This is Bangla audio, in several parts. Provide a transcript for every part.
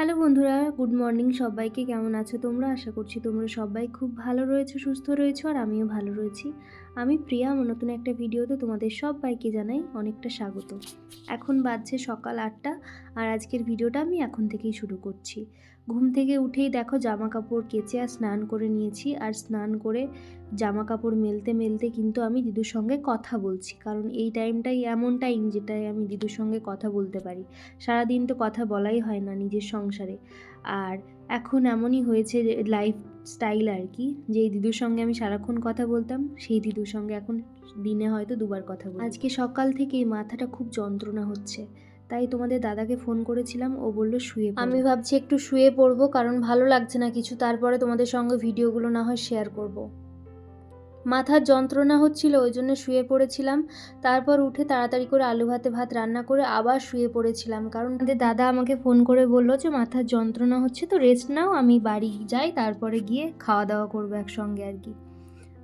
হ্যালো বন্ধুরা, গুড মর্নিং সবাইকে। কেমন আছো তোমরা? আশা করছি তোমরা সবাই খুব ভালো রয়েছো, সুস্থ রয়েছো, আর আমিও ভালো রয়েছি। আমি প্রিয়া, আমার নতুন একটা ভিডিওতে তোমাদের সবাইকে জানাই অনেকটা স্বাগত। এখন বাজছে সকাল আটটা, আর আজকের ভিডিওটা আমি এখন থেকেই শুরু করছি। ঘুম থেকে উঠেই দেখো জামা কাপড় কেচে আর স্নান করে নিয়েছি। আর স্নান করে জামা কাপড় মেলতে মেলতে কিন্তু আমি দিদুর সঙ্গে কথা বলছি। কারণ এই টাইমটাই এমন টাইম যেটায় আমি দিদুর সঙ্গে কথা বলতে পারি। সারাদিন তো কথা বলাই হয় না নিজের সংসারে। আর এখন এমনই হয়েছে লাইফ স্টাইল আর কি যে এই দিদুর সঙ্গে আমি সারাক্ষণ কথা বলতাম, সেই দিদুর সঙ্গে এখন দিনে হয়তো দুবার কথা বলি। আজকে সকাল থেকেই মাথাটা খুব যন্ত্রণা হচ্ছে। তাই তোমাদের দাদাকে ফোন করেছিলাম, ও বলল শুয়ে আমি ভাবছি একটু শুয়ে পড়ব, কারণ ভালো লাগছে না কিছু, তারপরে তোমাদের সঙ্গে ভিডিওগুলো না হয় শেয়ার করব। মাথার যন্ত্রণা হচ্ছিল, ওই জন্য শুয়ে পড়েছিলাম। তারপর উঠে তাড়াতাড়ি করে আলু ভাতে ভাত রান্না করে আবার শুয়ে পড়েছিলাম, কারণ আমাদের দাদা আমাকে ফোন করে বলল যে, মাথার যন্ত্রণা হচ্ছে তো রেস্ট নাও, আমি বাড়ি যাই, তারপরে গিয়ে খাওয়া দাওয়া করব একসঙ্গে আর কি।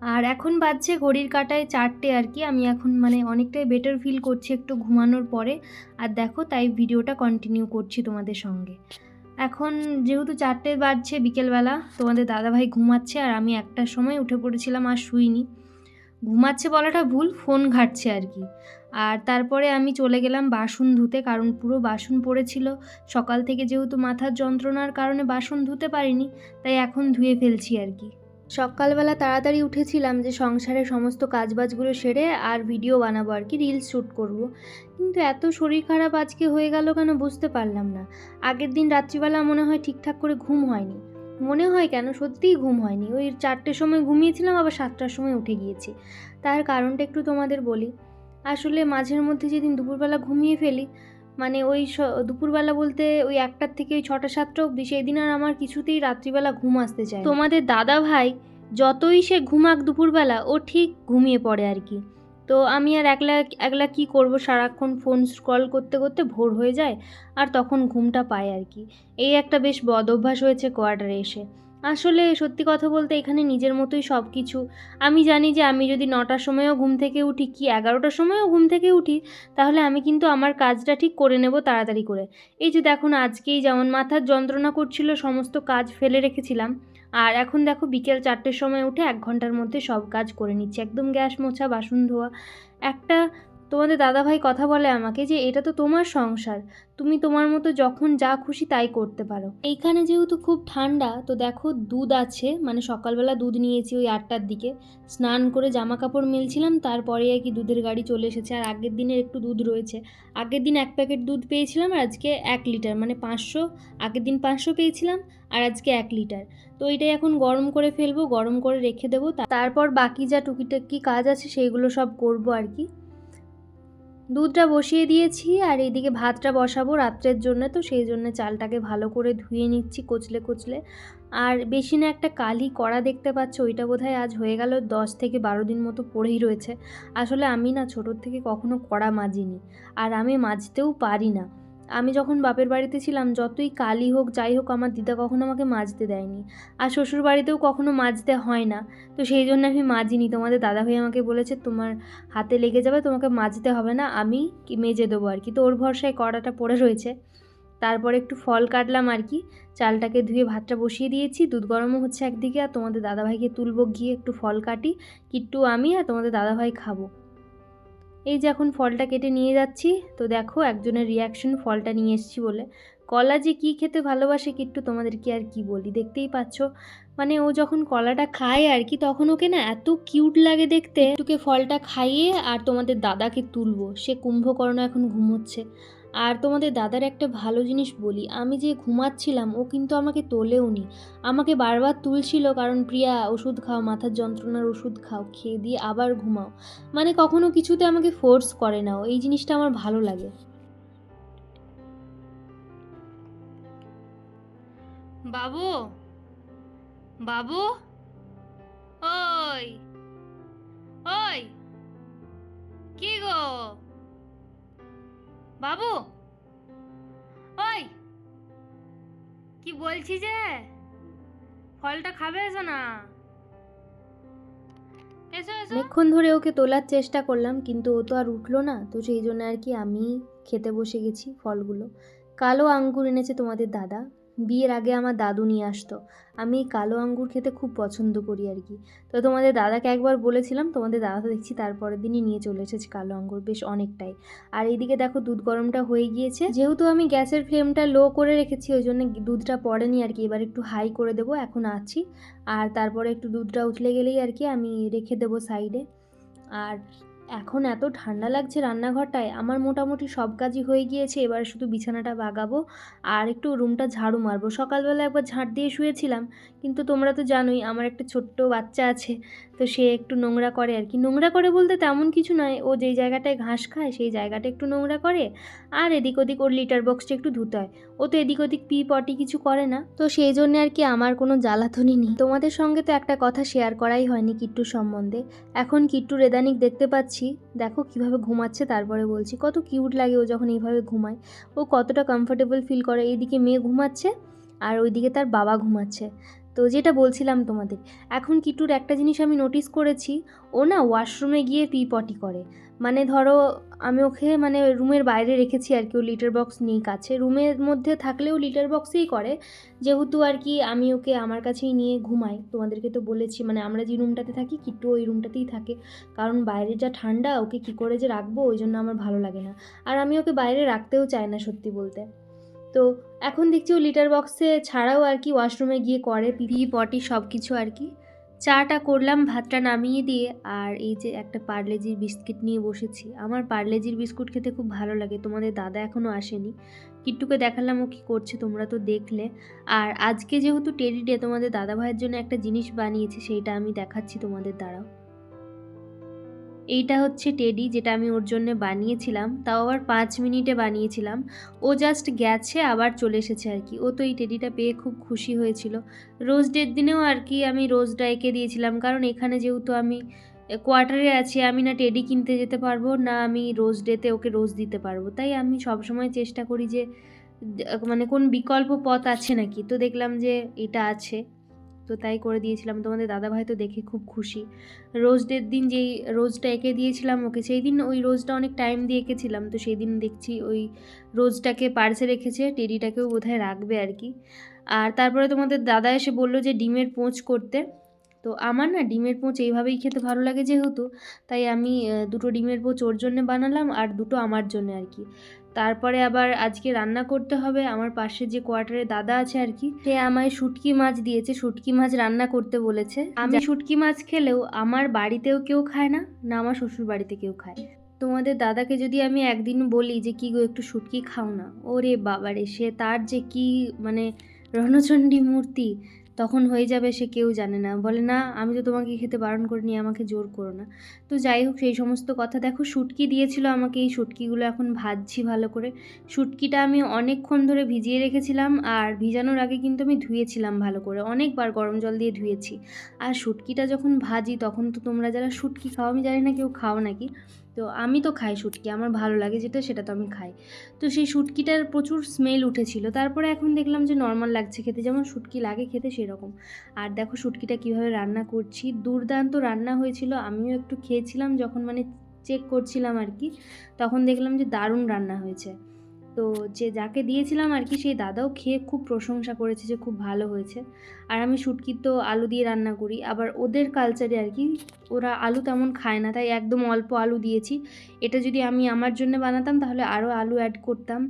আর এখন বাজছে ঘড়ির কাটায় চারটে আর কি। আমি এখন মানে অনেকটাই বেটার ফিল করছি একটু ঘুমানোর পরে। আর দেখো তাই ভিডিওটা কন্টিনিউ করছি তোমাদের সঙ্গে। এখন যেহেতু চারটে বাজছে বিকেলবেলা, তোমাদের দাদাভাই ঘুমাচ্ছে আর আমি একটার সময় উঠে পড়েছিলাম আর শুইনি। ঘুমাচ্ছে বলাটা ভুল ফোন ঘাটছে আর কি। আর তারপরে আমি চলে গেলাম বাসন ধুতে, কারণ পুরো বাসন পড়েছিল। সকাল থেকে যেহেতু মাথার যন্ত্রণার কারণে বাসন ধুতে পারিনি, তাই এখন ধুয়ে ফেলছি আর কি। সকালবেলা তাড়াতাড়ি উঠেছিলাম যে সংসারের সমস্ত কাজবাজগুলো সেরে আর ভিডিও বানাবো আর কি রিলস শ্যুট করব। কিন্তু এত শরীর খারাপ আজকে হয়ে গেল কেন বুঝতে পারলাম না। আগের দিন রাত্রিবেলা মনে হয় ঠিকঠাক করে ঘুম হয়নি। মনে হয় কেন? সত্যিই ঘুম হয়নি। ওই চারটের সময় ঘুমিয়েছিলাম, আবার সাতটার সময় উঠে গিয়েছি। তার কারণটা একটু তোমাদের বলি। আসলে মাঝের মধ্যে যেদিন দুপুরবেলা ঘুমিয়ে ফেলি মানে ওই দুপুরবেলা বলতে ওই একটার থেকে ওই ছটা, সাতটা অবধি সেই দিন আর আমার কিছুতেই রাত্রিবেলা ঘুম আসতে চায় তোমাদের দাদা ভাই যতই সে ঘুমাক দুপুরবেলা, ও ঠিক ঘুমিয়ে পড়ে আর কি। তো আমি আর একলা একলা কী করব? সারাক্ষণ ফোন স্ক্রল করতে করতে ভোর হয়ে যায় আর তখন ঘুমটা পায় আর কি। এই একটা বেশ বদ অভ্যাস হয়েছে কোয়ার্টারে এসে। আসলে সত্যি কথা বলতে এখানে নিজের মতোই সব কিছু আমি জানি যে আমি যদি নটার সময়ও ঘুম থেকে উঠি কি এগারোটার সময়ও ঘুম থেকে উঠি, তাহলে আমি কিন্তু আমার কাজটা ঠিক করে নেব তাড়াতাড়ি করে। এই যে দেখুন, আজকেই যেমন মাথার যন্ত্রণা করছিল, সমস্ত কাজ ফেলে রেখেছিলাম। আর এখন দেখো বিকেল চারটের সময় উঠে এক ঘণ্টার মধ্যে সব কাজ করে নিচ্ছি। একদম গ্যাস মোছা, বাসন ধোয়া, একটা তোমাদের দাদাভাই কথা বলে আমাকে যে এটা তো তোমার সংসার। তুমি তোমার মতো যখন যা খুশি তাই করতে পারো। এইখানে যেহেতু খুব ঠান্ডা, তো দেখো দুধ আছে মানে সকালবেলা দুধ নিয়েছি ওই আটটার দিকে। স্নান করে জামা কাপড় মেলছিলাম, তারপরে আর কি দুধের গাড়ি চলে এসেছে। আর আগের দিনের একটু দুধ রয়েছে। আগের দিন এক প্যাকেট দুধ পেয়েছিলাম আর আজকে এক লিটার মানে পাঁচশো, আগের দিন পাঁচশো পেয়েছিলাম আর আজকে এক লিটার। তো এটাই এখন গরম করে ফেলব, গরম করে রেখে দেবো তারপর বাকি যা টুকিটাকি কাজ আছে, সেইগুলো সব করব আর কি। দুধটা বসিয়ে দিয়েছি আর এইদিকে ভাতটা বসাবো রাত্রের জন্য, তো সেই জন্য চালটাকে ভালো করে ধুয়ে নিচ্ছি কচলে কচলে। আর বেশি না একটা কালি কড়া দেখতে পাচ্ছ, ওইটা বোধহয় আজ হয়ে গেল দশ থেকে বারো দিন মতো পড়েই রয়েছে। আসলে আমি না ছোটোর থেকে কখনো কড়া মাজিনি আর আমি মাজতেও পারি না। আমি যখন বাপের বাড়িতে ছিলাম, যতই কালি হোক, যাই হোক, আমার দিদা কখনো আমাকে মাজতে দেয়নি। আর শ্বশুর বাড়িতেও কখনো মাজতে হয় না। তো সেই জন্য আমি মাজিনি। তোমাদের দাদাভাই আমাকে বলেছে, তোমার হাতে লেগে যাবে, তোমাকে মাজতে হবে না। আমি মেজে দেবো আর কি? তো ওর ভরসায় কড়াটা পড়ে রয়েছে। তারপরে একটু ফল কাটলাম আর কি। চালটাকে ধুয়ে ভাতটা বসিয়ে দিয়েছি। দুধ গরমও হচ্ছে একদিকে, আর তোমাদের দাদাভাইকে তুলবো গিয়ে একটু ফল কাটি, কিট্টু, আমি আর তোমাদের দাদাভাই খাব। এই যে এখন ফলটা কেটে নিয়ে যাচ্ছি, তো দেখো একজনের রিয়াকশন ফলটা নিয়ে এসছি বলে। কলা যে কী খেতে ভালোবাসে কিট্টু তোমাদেরকে আর কি বলি, দেখতেই পাচ্ছ। মানে ও যখন কলাটা খায় আর কি, তখন ওকে না এত কিউট লাগে দেখতে। তোকে ফলটা খাইয়ে আর তোমাদের দাদাকে তুলবো, সে কুম্ভকর্ণ এখন ঘুমোচ্ছে। আর তোমাদের দাদার একটা ভালো জিনিস বলি, আমি যে ঘুমাচ্ছিলাম, ও কিন্তু আমাকে তোলেও নি আমাকে বারবার তুলছিল, কারণ, প্রিয়া, ওষুধ খাও, মাথার যন্ত্রণার ওষুধ খাও, খেয়ে দিয়ে আবার ঘুমাও। মানে কখনো কিছুতে আমাকে ফোর্স করে না ও। এই জিনিসটা আমার ভালো লাগে। বাবু? বাবু? ওই! ওই! বাবু। ওই, কি বলছি যে? ফলটা খাবে এসো না। অনেকক্ষণ ধরে ওকে তোলার চেষ্টা করলাম, কিন্তু ও তো আর উঠল না, তো সেই জন্য আর কি আমি খেতে বসে গেছি ফলগুলো। কালো আঙ্গুর এনেছে তোমাদের দাদা। বিয়ের আগে আমার দাদু নিয়ে আসতো। আমি এই কালো আঙ্গুর খেতে খুব পছন্দ করি আর কি। তো তোমাদের দাদাকে একবার বলেছিলাম, তোমাদের দাদা তো দেখছি তারপরের দিনই নিয়ে চলে এসেছে কালো আঙ্গুর বেশ অনেকটাই। আর এইদিকে দেখো দুধ গরমটা হয়ে গিয়েছে। যেহেতু আমি গ্যাসের ফ্লেমটা লো করে রেখেছি, ওই জন্য দুধটা পড়েনি আর কি। এবার একটু হাই করে দেবো, এখন আছি। আর তারপরে একটু দুধটা উঠলে গেলেই আর কি আমি রেখে দেবো সাইডে। আর এখন এত ঠান্ডা লাগছে রান্নাঘরটায়, আমার মোটামুটি সব কাজই হয়ে গিয়েছে, এবার শুধু বিছানাটা বাগাবো আর একটু রুমটা ঝাড়ু মারবো। সকালবেলা একবার ঝাঁট দিয়ে শুয়েছিলাম, কিন্তু তোমরা তো জানোই আমার একটা ছোট্ট বাচ্চা আছে, তো সে একটু নোংরা করে আর কি। নোংরা করে বলতে তেমন কিছু নয়, ও যেই জায়গাটায় ঘাস খায় সেই জায়গাটা একটু নোংরা করে আর এদিক ওদিক ওর লিটার বক্সটা একটু ধুতে হয়। ও তো এদিক ওদিক পি পটি কিছু করে না, তো সেই জন্য আর কি আমার কোনো জ্বালাতনই নেই। তোমাদের সঙ্গে তো একটা কথা শেয়ার করাই হয়নি কিট্টুর সম্বন্ধে। এখন কিট্টুর রেদানিক দেখতে পাচ্ছি দেখো কীভাবে ঘুমাচ্ছে, তারপরে বলছি, কত কিউট লাগে ও যখন এইভাবে ঘুমায়। ও কতটা কমফোর্টেবল ফিল করে। এইদিকে মেয়ে ঘুমাচ্ছে আর ওইদিকে তার বাবা ঘুমাচ্ছে। তো যেটা বলছিলাম তোমাদের, এখন কিট্টুর একটা জিনিস আমি নোটিস করেছি, ও না ওয়াশরুমে গিয়ে পি পটি করে। মানে ধরো, আমি ওকে মানে রুমের বাইরে রেখেছি আর কি, ও লিটার বক্স নেই কাছে। রুমের মধ্যে থাকলেও লিটার বক্সেই করে। যেহেতু আর কি আমি ওকে আমার কাছেই নিয়ে ঘুমাই, তোমাদেরকে তো বলেছি মানে আমরা যে রুমটাতে থাকি কিট্টু ওই রুমটাতেই থাকে। কারণ বাইরে যা ঠান্ডা, ওকে কী করে যে রাখব, ওই জন্য আমার ভালো লাগে না। আর আমি ওকে বাইরে রাখতেও চাই না সত্যি বলতে। তো এখন দেখছি ও লিটার বক্সে ছাড়াও আর কি ওয়াশরুমে গিয়ে করে, পিপি পটি সব কিছু আর কি। চাটা করলাম, ভাতটা নামিয়ে দিয়ে আর এই যে একটা পার্লেজির বিস্কিট নিয়ে বসেছি। আমার পার্লেজির বিস্কুট খেতে খুব ভালো লাগে, তোমাদের দাদা এখনও আসেনি। কিট্টুকে দেখালাম ও কী করছে, তোমরা তো দেখলে। আর আজকে যেহেতু টেডি ডে তোমাদের দাদা ভাইয়ের জন্য একটা জিনিস বানিয়েছে, সেইটা আমি দেখাচ্ছি তোমাদের দ্বারাও। এইটা হচ্ছে টেডি, যেটা আমি ওর জন্য বানিয়েছিলাম। তাও আবার পাঁচ মিনিটে বানিয়েছিলাম। ও জাস্ট গেছে, আবার চলে এসেছে আর কি। ও তো এই টেডিটা পেয়ে খুব খুশি হয়েছিল। রোজ ডের দিনেও আর কি আমি রোজটা এঁকে দিয়েছিলাম, কারণ এখানে যেহেতু আমি কোয়ার্টারে আছি, আমি না টেডি কিনতে যেতে পারব, না আমি রোজ ডেতে ওকে রোজ দিতে পারব। তাই আমি সবসময় চেষ্টা করি যে মানে কোন বিকল্প পথ আছে নাকি? তো দেখলাম যে এটা আছে। তো তাই করে দিয়েছিলাম। তোমাদের দাদাভাই তো দেখে খুব খুশি। রোজ ডের দিন যেই রোজটা এঁকে দিয়েছিলাম ওকে সেই দিন ওই রোজটা অনেক টাইম দিয়ে এঁকেছিলাম। তো সেই দিন দেখছি ওই রোজটাকে পার্সে রেখেছে, টেডিটাকেও বোধহয় রাখবে আর কি। আর তারপরে তোমাদের দাদা এসে বলল যে ডিমের পোঁচ করতে। তো আমার না ডিমের পোঁচ এইভাবেই খেতে ভালো লাগে যেহেতু, তাই আমি দুটো ডিমের পোঁচ ওর জন্য বানালাম আর দুটো আমার জন্য আর কি। তারপরে আবার আজকে রান্না করতে হবে। আমার পাশে যে কোয়ার্টারে দাদা আছে আর কি সে আমায় শুটকি মাছ দিয়েছে। শুটকি মাছ রান্না করতে বলেছে। আমি শুটকি মাছ খেলেও আমার বাড়িতেও কেউ খায় না না আমার শ্বশুর বাড়িতে কেউ খায়। তোমাদের দাদাকে যদি আমি একদিন বলি যে কি গো একটু শুটকি খাও না? ওরে বাবারে সে তার যে কি মানে রণচণ্ডী মূর্তি তখন হয়ে যাবে সে কেউ জানে না। বলে, না, আমি তো তোমাকে খেতে বারণ করিনি, আমাকে জোর করো না। তো যাই হোক, সেই সমস্ত কথা। দেখো, শুটকি দিয়েছিল আমাকে এই শুটকিগুলো এখন ভাজছি ভালো করে। শুটকিটা আমি অনেকক্ষণ ধরে ভিজিয়ে রেখেছিলাম আর ভিজানোর আগে কিন্তু আমি ধুয়েছিলাম ভালো করে। অনেকবার গরম জল দিয়ে ধুয়েছি। আর শুটকিটা যখন ভাজি, তখন তো তোমরা যারা শুটকি খাও, আমি জানি না কেউ খাও নাকি। তো আমি তো খাই শুটকি, আমার ভালো লাগে যেটা সেটা তো আমি খাই। তো সেই শুটকিটার প্রচুর স্মেল উঠেছিল। তারপরে এখন দেখলাম যে নর্মাল লাগছে খেতে, যেমন শুটকি লাগে খেতে সেরকম। আর দেখো শুটকিটা কীভাবে রান্না করছি, দুর্দান্ত রান্না হয়েছিল। আমিও একটু খেয়েছিলাম, যখন মানে চেক করছিলাম আর কি, তখন দেখলাম যে দারুণ রান্না হয়েছে। তো যে যাকে দিয়েছিলাম আর কি, সেই দাদাও খেয়ে খুব প্রশংসা করেছে যে খুব ভালো হয়েছে। আর আমি শুটকি তো আলু দিয়ে রান্না করি, আবার ওদের কালচারে আর কি, ওরা আলু তেমন খায় না, তাই একদম অল্প আলু দিয়েছি। এটা যদি আমি আমার জন্য বানাতাম, তাহলে আরও আলু অ্যাড করতাম।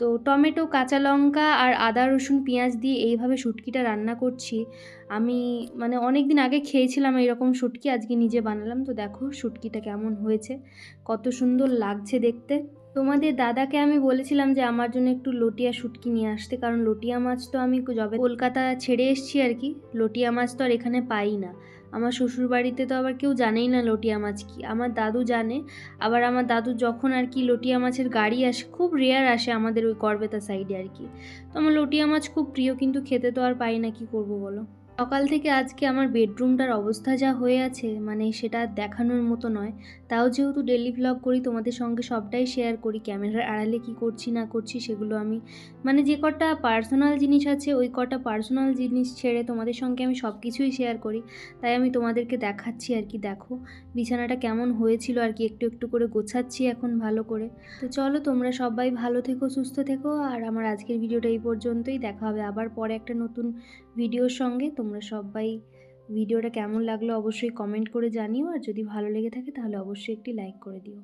তো টমেটো, কাঁচা লঙ্কা আর আদা, রসুন, পেঁয়াজ দিয়ে এইভাবে শুটকিটা রান্না করছি। আমি মানে অনেক দিন আগে খেয়েছিলাম এইরকম শুটকি, আজকে নিজে বানালাম। তো দেখো শুটকিটা কেমন হয়েছে, কত সুন্দর লাগছে দেখতে। তোমাদের দাদাকে আমি বলেছিলাম যে আমার জন্য একটু লটিয়া শুটকি নিয়ে আসতে, কারণ লটিয়া মাছ তো আমি যবে কলকাতা ছেড়ে এসছি আর কি, লটিয়া মাছ তো আর এখানে পাই না। আমার শ্বশুর বাড়িতে তো আবার কেউ জানেই না লটিয়া মাছ কি। আমার দাদু জানে, আবার আমার দাদু যখন আর কি লটিয়া মাছের গাড়ি আসে, খুব রেয়ার আসে আমাদের ওই করবেতা সাইডে আর কি। তো আমার লটিয়া মাছ খুব প্রিয়, কিন্তু খেতে তো আর পাই না, কি করব বলো? সকাল থেকে আজকে আমার বেডরুমটার অবস্থা যা হয়ে আছে মানে সেটা দেখানোর মতো নয়। তাও যেহেতু ডেলি ভ্লগ করি, তোমাদের সঙ্গে সবটাই শেয়ার করি, ক্যামেরার আড়ালে কি করছি, না করছি, সেগুলো আমি মানে যে কটা পার্সোনাল জিনিস আছে, ওই কটা পার্সোনাল জিনিস ছেড়ে তোমাদের সঙ্গে আমি সব কিছুই শেয়ার করি। তাই আমি তোমাদেরকে দেখাচ্ছি আর কি, দেখো। বিছানাটা কেমন হয়েছিল আর কি, একটু একটু করে গোছাচ্ছি এখন ভালো করে। তো চলো, তোমরা সবাই ভালো থেকো, সুস্থ থেকো, আর আমার আজকের ভিডিওটা এই পর্যন্তই। দেখা হবে আবার পরে একটা নতুন ভিডিওর সঙ্গে। তোমরা সবাই ভিডিওটা কেমন লাগল অবশ্যই কমেন্ট করে জানিও, আর যদি ভালো লেগে থাকে তাহলে অবশ্যই একটি লাইক করে দিও।